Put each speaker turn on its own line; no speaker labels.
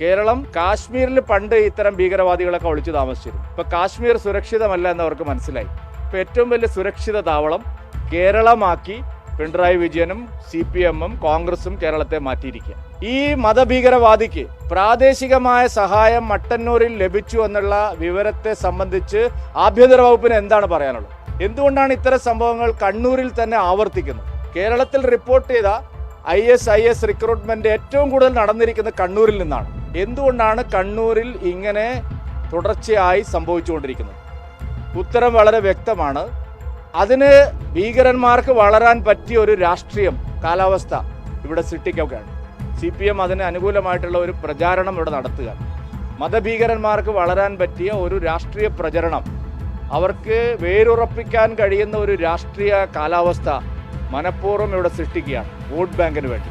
കേരളം കാശ്മീരിൽ പണ്ട് ഇത്തരം ഭീകരവാദികളൊക്കെ ഒളിച്ചു താമസിച്ചിരുന്നു. ഇപ്പൊ കാശ്മീർ സുരക്ഷിതമല്ല എന്ന് അവർക്ക് മനസ്സിലായി. ഇപ്പൊ ഏറ്റവും വലിയ സുരക്ഷിത താവളം കേരളമാക്കി പിണറായി വിജയനും സി പി എമ്മും കോൺഗ്രസും കേരളത്തെ മാറ്റിയിരിക്കുക. ഈ മതഭീകരവാദിക്ക് പ്രാദേശികമായ സഹായം മട്ടന്നൂരിൽ ലഭിച്ചു എന്നുള്ള വിവരത്തെ സംബന്ധിച്ച് ആഭ്യന്തര വകുപ്പിന് എന്താണ് പറയാനുള്ളത്? എന്തുകൊണ്ടാണ് ഇത്തരം സംഭവങ്ങൾ കണ്ണൂരിൽ തന്നെ ആവർത്തിക്കുന്നത്? കേരളത്തിൽ റിപ്പോർട്ട് ചെയ്ത I S I S recruitment ഏറ്റവും കൂടുതൽ നടന്നിരിക്കുന്നത് കണ്ണൂരിൽ നിന്നാണ്. എന്തുകൊണ്ടാണ് കണ്ണൂരിൽ ഇങ്ങനെ തുടർച്ചയായി സംഭവിച്ചുകൊണ്ടിരിക്കുന്നത്? ഉത്തരം വളരെ വ്യക്തമാണ്. അതിന് ഭീകരന്മാർക്ക് വളരാൻ പറ്റിയ ഒരു രാഷ്ട്രീയം കാലാവസ്ഥ ഇവിടെ സൃഷ്ടിക്കുകയാണ്. സി പി എം അതിന് അനുകൂലമായിട്ടുള്ള ഒരു പ്രചാരണം ഇവിടെ നടത്തുക മതഭീകരന്മാർക്ക് വളരാൻ പറ്റിയ ഒരു രാഷ്ട്രീയ പ്രചരണം അവർക്ക് വേരുറപ്പിക്കാൻ കഴിയുന്ന ഒരു രാഷ്ട്രീയ കാലാവസ്ഥ മനഃപൂർവം ഇവിടെ സൃഷ്ടിക്കുകയാണ് വോട്ട് ബാങ്കിന് വേണ്ടി.